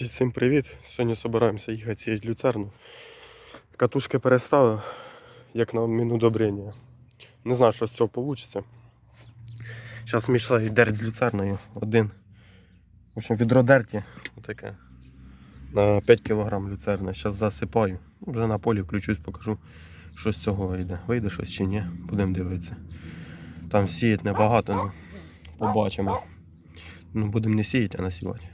Значить, всім привіт. Сьогодні збираємося їхати сіяти люцерну. Катушки переставив, як на мінудобрення. Не знаю, що з цього вийде. Зараз мішаю дерть з люцерною. Один. В общем, відро дерті. Отаке. На 5 кг люцерна. Зараз засипаю. Вже на полі включусь, покажу, що з цього вийде. Вийде щось чи ні. Будемо дивитися. Там сіять небагато, ну побачимо. Ну, будемо не сіяти, а насівати.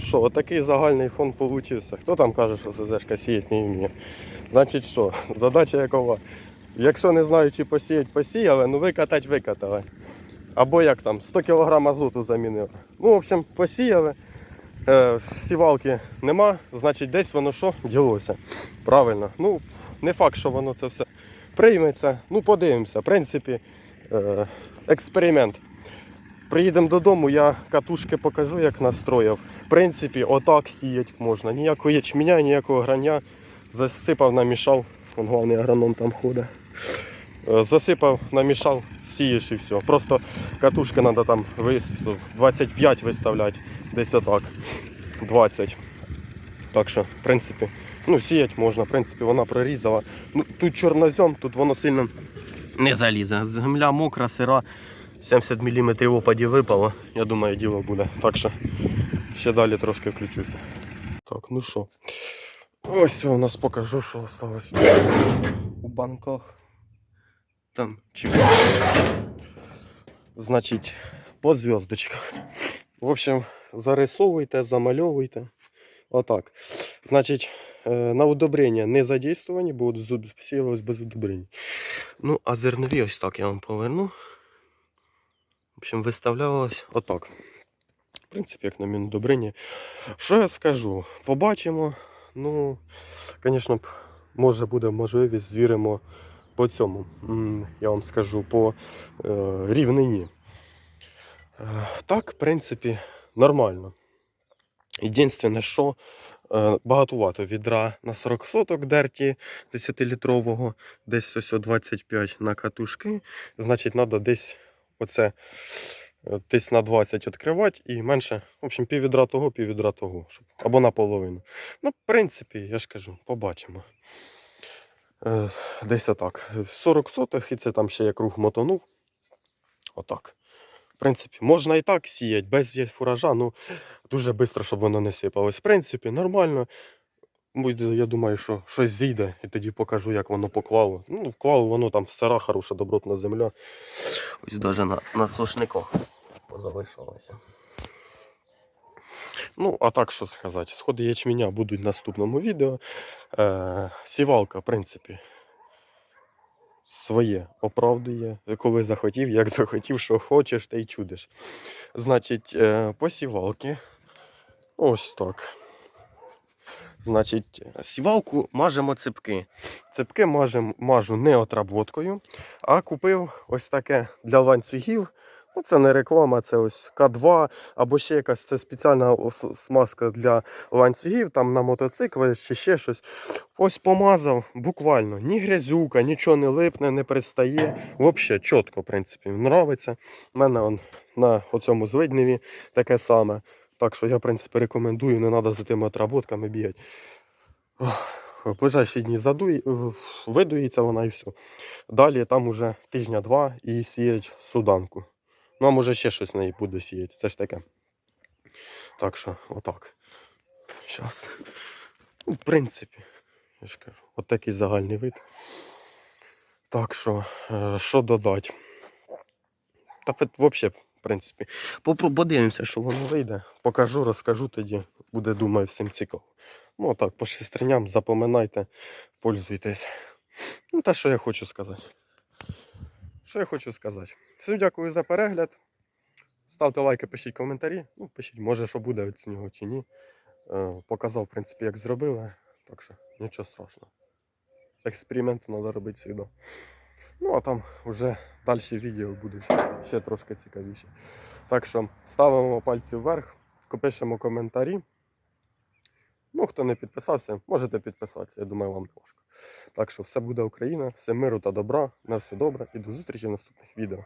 Що, отакий загальний фон получився. Хто там каже, що СЗшка сіять не вміє? Значить що, задача якова? Якщо не знаю, чи посіять, посіяли, ну викатать викатали. Або як там, 100 кг азоту замінили. Ну, в общем, посіяли. Е, сівалки нема, значить десь воно що ділося. Правильно. Ну, не факт, що воно це все прийметься. Ну, подивимося. В принципі, е, експеримент. Приїдемо додому, я катушки покажу, як настроїв. В принципі, отак сіять можна. Ніякого ячменя, ніякого грання. Засипав, намішав. Вон головний агроном там ходить. Е, Засипав, намішав, сієш і все. Просто катушки треба там 25 виставляти, десь отак. 20. Так що, в принципі, ну, сіять можна, в принципі, вона прорізала. Ну, тут чорнозем, тут воно сильно не залізе. Земля мокра, сира. 70 мм опаді випало, я думаю, діло буде. Так що ще далі трошки включуся. Так, ну що. Ось у нас покажу, що осталось у банках. Там чіп. Значить, по зв'язочках. В общем, зарисовуйте, замальовуйте. Отак. Значить, е, на удобрення не задействовані, бо сіялось без удобрень. Ну, а зернові ось так я вам поверну. В общем, виставлялось отак. В принципі, як на мінудобрині. Що я скажу? Побачимо. Ну, звісно, може буде можливість, звіримо по цьому. Я вам скажу, по е, рівнині. Е, так, в принципі, нормально. Єдине, що е, багатувато відра на 40 соток дерті 10-літрового, десь ось о 25 на катушки. Значить, треба десь оце е, десь на 20 відкривати і менше, в общем, піввідра того, піввідра того, щоб, або наполовину. Ну, в принципі, я ж кажу, побачимо. Е, Десь отак. 40 сотих, і це там ще є круг мотонув. Отак. В принципі, можна і так сіяти, без фуража, ну дуже швидко, щоб воно не сипалось. В принципі, нормально. Буде, Я думаю, що щось зійде, і тоді покажу, як воно поклало. Ну, клало воно там сира, хороша, добротна земля. Ось навіть на, на сошниках позалишалося. Ну, а так що сказати, сходи ячменя будуть в наступному відео. Е, сівалка, в принципі, своє оправдує, коли захотів, як захотів, що хочеш, та й чудиш. Значить, е, посівалки. Ось так. Значить, сівалку мажемо ципки. Ципки мажем, мажу не отработкою, а купив ось таке для ланцюгів. Ну, це не реклама, це ось К2 або ще якась це спеціальна смазка для ланцюгів, там на мотоцикли чи ще щось. Ось помазав, буквально, ні грязюка, нічого не липне, не пристає. Взагалі чітко, в принципі, нравиться. У мене он, на оцьому звидневі таке саме. Так що я, в принципі, рекомендую, не треба за тими отработками бігати. В ближайші дні задує, видується вона і все. Далі там уже тижня-два і сіять суданку. Ну, а може ще щось в неї буде сіяти. Це ж таке. Так що, отак. Зараз. Ну, в принципі, я ж кажу, от такий загальний вид. Так що, е, що додати? Та взагалі, в принципі, подивимося, що воно вийде. Покажу, розкажу тоді. Буде, думаю, всім цікаво. Ну, так, по шестерням запоминайте, пользуйтесь. Ну, та що я хочу сказати. Що я хочу сказати? Всім дякую за перегляд. Ставте лайки, пишіть коментарі. Ну, пишіть, може, що буде від нього чи ні. Е, Показав, в принципі, як зробили. Так що нічого страшного. Експерименти треба робити завжди. Ну, а там вже далі відео буде ще трошки цікавіше. Так що ставимо пальці вверх, пишемо коментарі. Ну, хто не підписався, можете підписатися. Я думаю, вам важко. Так що все буде Україна, все миру та добра, на все добре і до зустрічі в наступних відео.